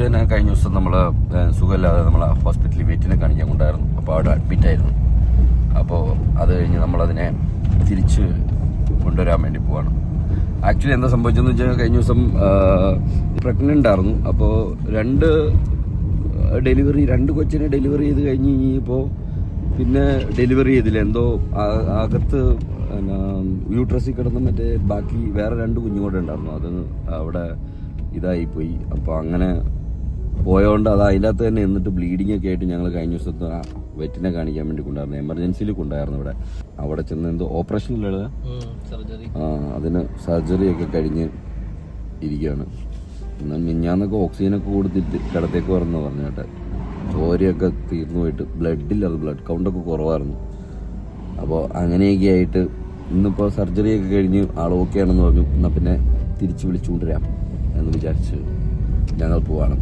പൂച്ചേനെ കഴിഞ്ഞ ദിവസം നമ്മൾ സുഖമില്ലാതെ നമ്മൾ ഹോസ്പിറ്റലിൽ വെറ്റിനെ കാണിക്കാൻ കൊണ്ടായിരുന്നു അപ്പോൾ അവിടെ അഡ്മിറ്റ് ആയിരുന്നു. അപ്പോൾ അത് കഴിഞ്ഞ് നമ്മളതിനെ തിരിച്ച് കൊണ്ടുവരാൻ വേണ്ടി പോവാണ്. ആക്ച്വലി എന്താ സംഭവിച്ചതെന്ന് വെച്ചാൽ കഴിഞ്ഞ ദിവസം പ്രഗ്നന്റ് ആയിരുന്നു അപ്പോൾ രണ്ട് ഡെലിവറി രണ്ട് കൊച്ചിനെ ഡെലിവറി ചെയ്ത് കഴിഞ്ഞ് കഴിഞ്ഞപ്പോൾ പിന്നെ ഡെലിവറി ചെയ്തില്ല. എന്തോ അകത്ത് യൂട്രസിൽ കിടന്ന് മറ്റേ ബാക്കി വേറെ രണ്ട് കുഞ്ഞുകൂടെ ഉണ്ടായിരുന്നു. അത് അവിടെ ഇതായിപ്പോയി. അപ്പോൾ അങ്ങനെ പോയതുകൊണ്ട് അത് അതിന്റെ അകത്ത് തന്നെ എന്നിട്ട് ബ്ലീഡിംഗ് ഒക്കെ ആയിട്ട് ഞങ്ങൾ കഴിഞ്ഞ ദിവസത്തെ ആ വെറ്റിനെ കാണിക്കാൻ വേണ്ടി കൊണ്ടായിരുന്നു. എമർജൻസിയിൽ കൊണ്ടായിരുന്നു ഇവിടെ. അവിടെ ചെന്ന് എന്തോ ഓപ്പറേഷൻ സർജറി ആ അതിന് സർജറി ഒക്കെ കഴിഞ്ഞ് ഇരിക്കുകയാണ് എന്നാൽ മിഞ്ഞാന്നൊക്കെ ഓക്സിജനൊക്കെ കൊടുത്തിട്ട് കിടത്തേക്ക് വരണമെന്ന് പറഞ്ഞു കേട്ടെ. ചോരയൊക്കെ തീർന്നു പോയിട്ട് ബ്ലഡില്ല അത് ബ്ലഡ് കൗണ്ടൊക്കെ കുറവായിരുന്നു. അപ്പോൾ അങ്ങനെയൊക്കെ ആയിട്ട് ഇന്നിപ്പോൾ സർജറിയൊക്കെ കഴിഞ്ഞ് ആൾ ഓക്കെ ആണെന്ന് പറഞ്ഞു. എന്നാൽ പിന്നെ തിരിച്ച് വിളിച്ചുകൊണ്ടുവരാം എന്ന് വിചാരിച്ച് ഞങ്ങൾ പോവാണ്.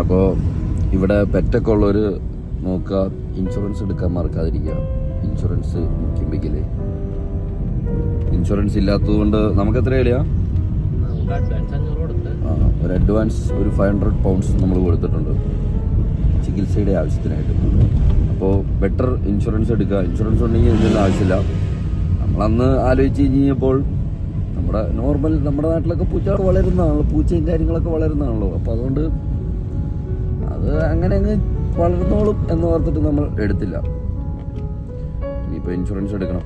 അപ്പോൾ ഇവിടെ പെറ്റൊക്കെ ഉള്ളവർ നോക്കുക ഇൻഷുറൻസ് എടുക്കാൻ മറക്കാതിരിക്കുക. ഇൻഷുറൻസ് മുഖ്യമ്പിക്കൽ ഇൻഷുറൻസ് ഇല്ലാത്തതുകൊണ്ട് നമുക്ക് എത്ര ആ, ഒരു അഡ്വാൻസ് ഒരു ഫൈവ് ഹൺഡ്രഡ് പൗണ്ട്സ് നമ്മൾ കൊടുത്തിട്ടുണ്ട്. ചികിത്സയുടെ ആവശ്യത്തിനായിട്ട്. അപ്പോൾ ബെറ്റർ ഇൻഷുറൻസ് എടുക്കുക. ഇൻഷുറൻസ് ഉണ്ടെങ്കിൽ ഇതിന്റെ ആവശ്യമില്ല. നമ്മളന്ന് ആലോചിച്ച് കഴിഞ്ഞപ്പോൾ നമ്മുടെ നോർമൽ നമ്മുടെ നാട്ടിലൊക്കെ പൂച്ചകൾ വളരുന്നതാണല്ലോ. പൂച്ചയും കാര്യങ്ങളൊക്കെ വളരുന്നതാണല്ലോ. അപ്പോൾ അതുകൊണ്ട് അത് അങ്ങനെ അങ്ങ് വളർന്നോളും എന്ന് ഓർത്തിട്ട് നമ്മൾ എടുത്തില്ല. ഇനിയിപ്പോൾ ഇൻഷുറൻസ് എടുക്കണം.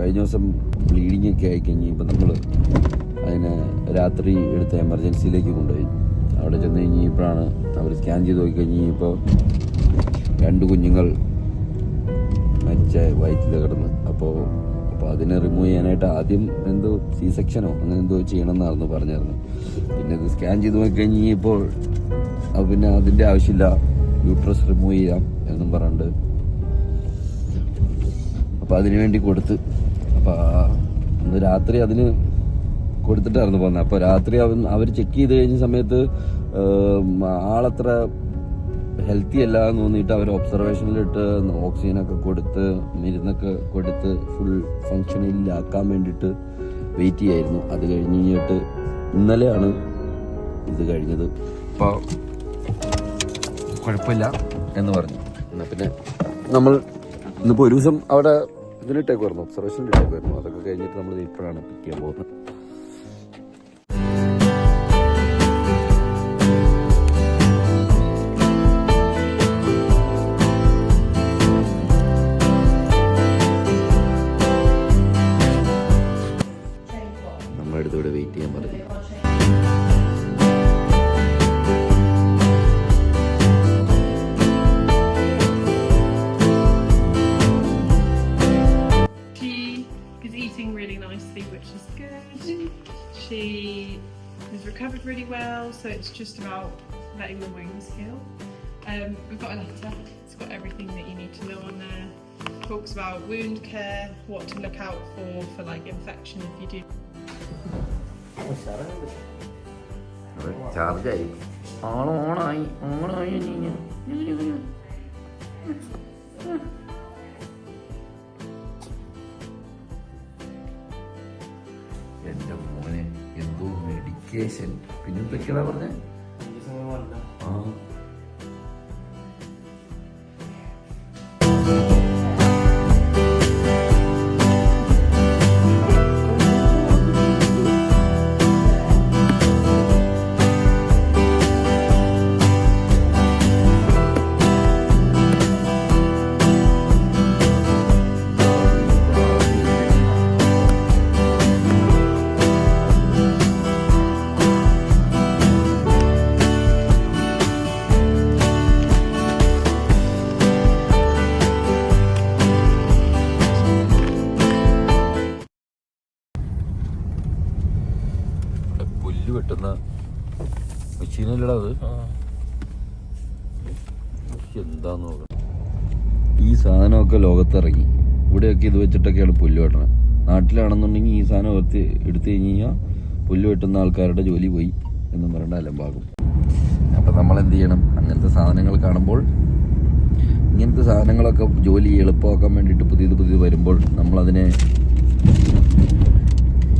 കഴിഞ്ഞ ദിവസം ബ്ലീഡിങ് ഒക്കെ ആയി കഴിഞ്ഞ് ഇപ്പം നമ്മൾ അതിനെ രാത്രി എടുത്ത് എമർജൻസിയിലേക്ക് കൊണ്ടുപോയി. അവിടെ ചെന്ന് കഴിഞ്ഞപ്പോഴാണ് അവർ സ്കാൻ ചെയ്ത് നോക്കി കഴിഞ്ഞപ്പോൾ രണ്ട് കുഞ്ഞുങ്ങൾ മരിച്ച വയറ്റിൽ കിടന്ന്. അപ്പോൾ അപ്പോൾ അതിനെ റിമൂവ് ചെയ്യാനായിട്ട് ആദ്യം എന്തോ സി സെക്ഷനോ അങ്ങനെ എന്തോ ചെയ്യണമെന്നായിരുന്നു പറഞ്ഞായിരുന്നു പിന്നെ ഇത് സ്കാൻ ചെയ്ത് നോക്കി ഇപ്പോൾ പിന്നെ അതിന്റെ ആവശ്യമില്ല. യൂട്രസ് റിമൂവ് ചെയ്യാം എന്നും പറഞ്ഞിട്ട്. അപ്പോൾ അതിന് വേണ്ടി കൊടുത്ത്. അപ്പോൾ അന്ന് രാത്രി അതിന് കൊടുത്തിട്ടായിരുന്നു പോകുന്നത് അപ്പോൾ രാത്രി അവർ ചെക്ക് ചെയ്ത് കഴിഞ്ഞ സമയത്ത് ആളത്ര ഹെൽത്തി അല്ല എന്ന് തോന്നിയിട്ട് അവർ ഒബ്സർവേഷനിലിട്ട് ഓക്സിജനൊക്കെ കൊടുത്ത് മരുന്നൊക്കെ കൊടുത്ത് ഫുൾ ഫങ്ഷനിലാക്കാൻ വേണ്ടിയിട്ട് വെയിറ്റ് ചെയ്യായിരുന്നു. അത് കഴിഞ്ഞ് കഴിഞ്ഞിട്ട് ഇന്നലെയാണ് ഇത് കഴിഞ്ഞത്. അപ്പോൾ കുഴപ്പമില്ല എന്ന് പറഞ്ഞു. എന്നാൽ പിന്നെ നമ്മൾ ഇന്നിപ്പോൾ ഒരു ദിവസം അവിടെ ഇതിലിട്ടേക്ക് വരുന്നു ഒബ്സർവേഷനിലിട്ടേക്ക് വരുന്നു അതൊക്കെ കഴിഞ്ഞിട്ട് നമ്മൾ ഇപ്പോഴാണ് പിക്ക് ചെയ്യാൻ പോകുന്നത്. ചെയ്യാൻ പറഞ്ഞു She is eating really nicely, which is good. She has recovered really well, so it's just about letting the wounds heal. Um, we've got a letter. It's got everything that you need to know on there. Talks about wound care, what to look out for for like infection if you do ചാർജായി. ആൾ ഓണായി ഓണായി എന്റെ മോനെ എന്തോ medication പിന്നെ പറഞ്ഞേ? വെട്ടുന്ന മെഷീനല്ലടാ അത്. എന്താന്ന് നോക്കണം. ഈ സാധനമൊക്കെ ലോകത്തിറങ്ങി. ഇവിടെയൊക്കെ ഇത് വെച്ചിട്ടൊക്കെയാണ് പുല്ല് വെട്ടണത്. നാട്ടിലാണെന്നുണ്ടെങ്കിൽ ഈ സാധനം എടുത്ത് എടുത്തു കഴിഞ്ഞ് കഴിഞ്ഞാൽ പുല്ല് വെട്ടുന്ന ആൾക്കാരുടെ ജോലി പോയി എന്നും പറയേണ്ട അലമ്പാകും അപ്പം നമ്മൾ എന്ത് ചെയ്യണം? അങ്ങനത്തെ സാധനങ്ങൾ കാണുമ്പോൾ ഇങ്ങനത്തെ സാധനങ്ങളൊക്കെ ജോലി എളുപ്പമാക്കാൻ വേണ്ടിയിട്ട് പുതിയത് പുതിയത് വരുമ്പോൾ നമ്മളതിനെ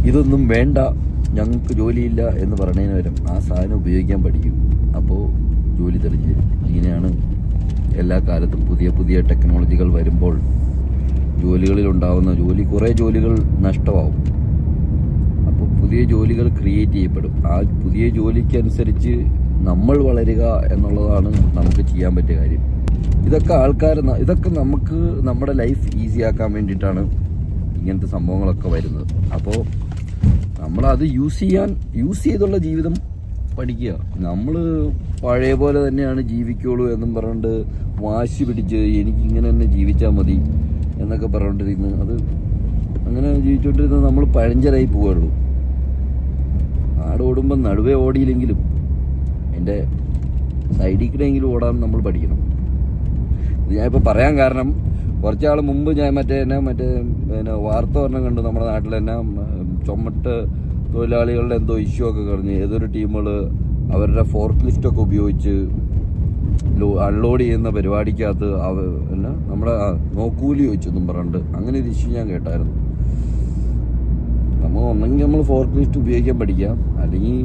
ഇതൊന്നും വേണ്ട ഞങ്ങൾക്ക് ജോലിയില്ല എന്ന് പറഞ്ഞതിന് വരും ആ സാധനം ഉപയോഗിക്കാൻ പഠിക്കും. അപ്പോൾ ജോലി തെളിഞ്ഞു. ഇങ്ങനെയാണ് എല്ലാ കാലത്തും പുതിയ പുതിയ ടെക്നോളജികൾ വരുമ്പോൾ ജോലികളിൽ ഉണ്ടാകുന്ന ജോലി കുറേ ജോലികൾ നഷ്ടമാവും. അപ്പോൾ പുതിയ ജോലികൾ ക്രിയേറ്റ് ചെയ്യപ്പെടും. ആ പുതിയ ജോലിക്കനുസരിച്ച് നമ്മൾ വളരുക എന്നുള്ളതാണ് നമുക്ക് ചെയ്യാൻ പറ്റിയ കാര്യം. ഇതൊക്കെ ആൾക്കാർ ഇതൊക്കെ നമുക്ക് നമ്മുടെ ലൈഫ് ഈസിയാക്കാൻ വേണ്ടിയിട്ടാണ് ഇങ്ങനത്തെ സംഭവങ്ങളൊക്കെ വരുന്നത്. അപ്പോൾ നമ്മളത് യൂസ് ചെയ്യാൻ യൂസ് ചെയ്തുള്ള ജീവിതം പഠിക്കുക. നമ്മൾ പഴയ പോലെ തന്നെയാണ് ജീവിക്കുള്ളൂ എന്നും പറഞ്ഞിട്ട് വാശി പിടിച്ച് എനിക്ക് ഇങ്ങനെ തന്നെ ജീവിച്ചാൽ മതി എന്നൊക്കെ പറഞ്ഞുകൊണ്ടിരുന്ന് അത് അങ്ങനെ ജീവിച്ചുകൊണ്ടിരുന്നത് നമ്മൾ പഴഞ്ചരായി പോവുള്ളൂ ആട് ഓടുമ്പോൾ നടുവേ ഓടിയില്ലെങ്കിലും എന്റെ സൈഡിൽ കൂടെയെങ്കിലും ഓടാൻ നമ്മൾ പഠിക്കണം. ഞാനിപ്പോൾ പറയാൻ കാരണം കുറച്ചാൾ മുമ്പ് ഞാൻ മറ്റേ എന്നാ മറ്റേ പിന്നെ വാർത്ത ഒരെണ്ണം കണ്ടു നമ്മുടെ നാട്ടിൽ ചുമട്ട് തൊഴിലാളികളുടെ എന്തോ ഇഷ്യൂ ഒക്കെ കഴിഞ്ഞ് ഏതൊരു ടീമുകൾ അവരുടെ ഫോർക്ക് ലിഫ്റ്റൊക്കെ ഉപയോഗിച്ച് അൺലോഡ് ചെയ്യുന്ന പരിപാടിക്കകത്ത് അവ എന്നാ നമ്മുടെ നോക്കൂലി ചോദിച്ചെന്നും പറഞ്ഞിട്ട് അങ്ങനെ ഒരു ഇഷ്യൂ ഞാൻ കേട്ടായിരുന്നു. നമ്മൾ ഒന്നെങ്കിൽ നമ്മൾ ഫോർക്ക് ലിഫ്റ്റ് ഉപയോഗിക്കാൻ പഠിക്കാം. അല്ലെങ്കിൽ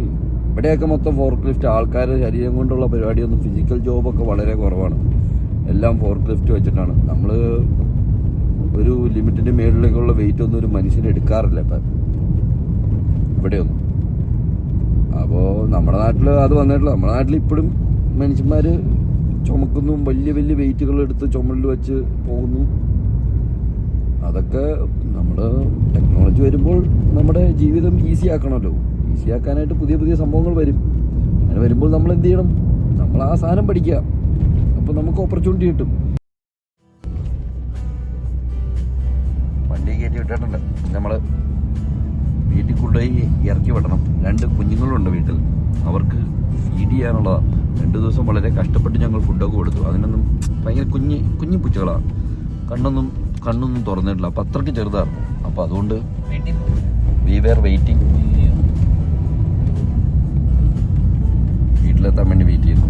ഇവിടെയൊക്കെ മൊത്തം ഫോർക്ക് ലിഫ്റ്റ് ആൾക്കാരുടെ ശരീരം കൊണ്ടുള്ള പരിപാടിയൊന്നും ഫിസിക്കൽ ജോബൊക്കെ വളരെ കുറവാണ്. എല്ലാം ഫോർക്ക് ലിഫ്റ്റ് വെച്ചിട്ടാണ്. നമ്മൾ ഒരു ലിമിറ്റിന്റെ മേളിലേക്കുള്ള വെയിറ്റ് ഒന്നും ഒരു മനുഷ്യൻ എടുക്കാറില്ല ഇപ്പം. ഇവിടെയൊന്നും അപ്പോൾ നമ്മുടെ നാട്ടിൽ അത് വന്നിട്ടില്ല. നമ്മുടെ നാട്ടിൽ ഇപ്പോഴും മനുഷ്യന്മാർ ചുമക്കുന്നു. വലിയ വലിയ വെയിറ്റുകൾ എടുത്ത് ചുമലിൽ വെച്ച് പോകുന്നു. അതൊക്കെ നമ്മൾ ടെക്നോളജി വരുമ്പോൾ നമ്മുടെ ജീവിതം ഈസി ആക്കണമല്ലോ. ഈസി ആക്കാനായിട്ട് പുതിയ പുതിയ സംഭവങ്ങൾ വരും. അങ്ങനെ വരുമ്പോൾ നമ്മൾ എന്ത് ചെയ്യണം? നമ്മൾ ആ സാധനം പഠിക്കുക. അപ്പോൾ നമുക്ക് ഓപ്പർച്യൂണിറ്റി കിട്ടും. വണ്ടി കയറ്റി വിട്ടിട്ടുണ്ട്. നമ്മൾ വീട്ടിൽ കൊണ്ടുപോയി ഇറക്കി വിടണം. രണ്ട് കുഞ്ഞുങ്ങളുണ്ട് വീട്ടിൽ. അവർക്ക് ഫീഡ് ചെയ്യാനുള്ളതാണ് രണ്ട് ദിവസം വളരെ കഷ്ടപ്പെട്ട് ഞങ്ങൾ ഫുഡൊക്കെ കൊടുത്തു. അതിനൊന്നും ഭയങ്കര കുഞ്ഞി കുഞ്ഞി പൂച്ചകളാണ് കണ്ണൊന്നും കണ്ണൊന്നും തുറന്നിട്ടില്ല. അപ്പം അത്രയ്ക്ക് ചെറുതായിരുന്നു. അപ്പോൾ അതുകൊണ്ട് വി വെയർ വെയിറ്റിംഗ് വീട്ടിലെത്താൻ വേണ്ടി വെയിറ്റ് ചെയ്യുന്നു.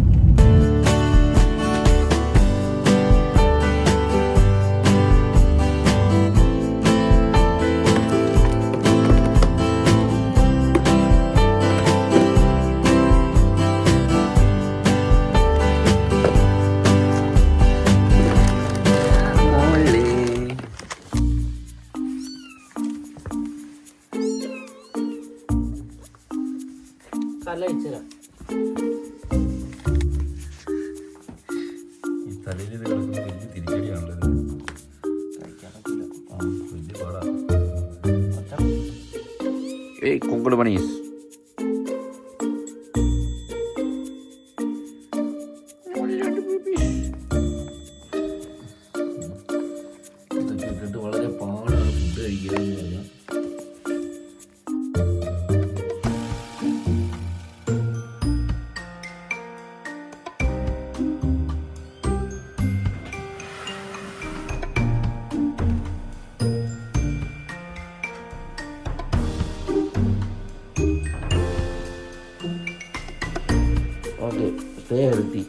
ഈ തലയിൽ ഇത് കിടക്കുന്ന വലിയ തിരിച്ചടിയാണല്ലോ വലിയ പാടാ ഏയ് കുങ്കിൾ പണീസ് ഇതൊക്കെ ഇട്ടിട്ട് വളരെ പാടാണ്. ഫുഡ് കഴിക്കുക എന്ന്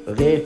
okay?